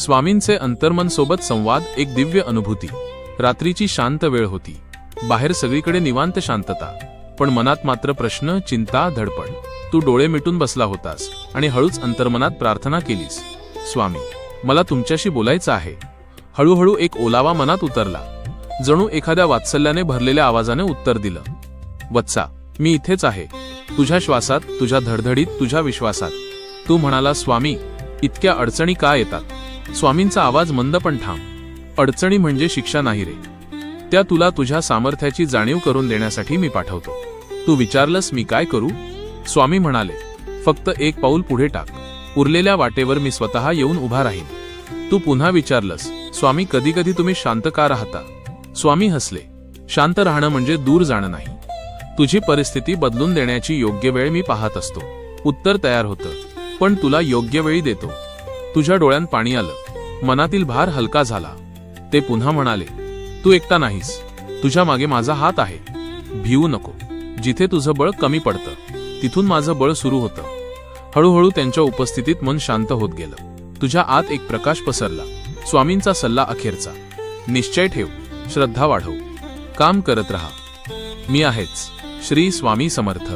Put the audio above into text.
स्वामींचे अंतर्मन सोबत संवाद एक दिव्य अनुभूती. रात्रीची शांत वेळ होती. बाहेर सगळीकडे निवांत शांतता. पण मनात मात्र प्रश्न चिंता धडपड. तू डोळे मिटून बसला होतास आणि हळूच अंतर्मनात प्रार्थना केलीस. स्वामी मला तुमच्याशी बोलायचं आहे. हळूहळू एक ओलावा मनात उतरला. जणू एखाद्या वात्सल्याने भरलेल्या आवाजाने उत्तर दिलं. वत्सा मी इथेच आहे. तुझ्या श्वासात तुझ्या धडधडीत तुझ्या विश्वासात. तू म्हणाला स्वामी इतक्या अडचणी का येतात? स्वामींचा आवाज मंद पण ठाम. अडचणी म्हणजे शिक्षा नाही रे. त्या तुला तुझ्या सामर्थ्याची जाणीव करून देण्यासाठी मी पाठवतो. तू विचारलंस मी काय करू? स्वामी म्हणाले फक्त एक पाऊल पुढे टाक. उरलेल्या वाटेवर मी स्वतः येऊन उभा राहीन. तू पुन्हा विचारलंस स्वामी कधी कधी तुम्ही शांत का राहता? स्वामी हसले शांत राहणं म्हणजे दूर जाणं नाही. तुझी परिस्थिती बदलून देण्याची योग्य वेळ मी पाहत असतो. उत्तर तयार होतं पण तुला योग्य वेळी देतो. तुझ्या डोळ्यात पाणी आलं. मनातील भार हलका झाला. ते पुन्हा म्हणाले तू एकटा नाहीस. तुझ्या मागे माझा हात आहे. भिवू नको. जिथे तुझं बळ कमी पडतं तिथून माझं बळ सुरू होतं. हळूहळू त्यांच्या उपस्थितीत मन शांत होत गेलं. तुझ्या आत एक प्रकाश पसरला. स्वामींचा सल्ला अखेरचा. निश्चय ठेव. श्रद्धा वाढव. काम करत राहा. मी आहेच. श्री स्वामी समर्थ.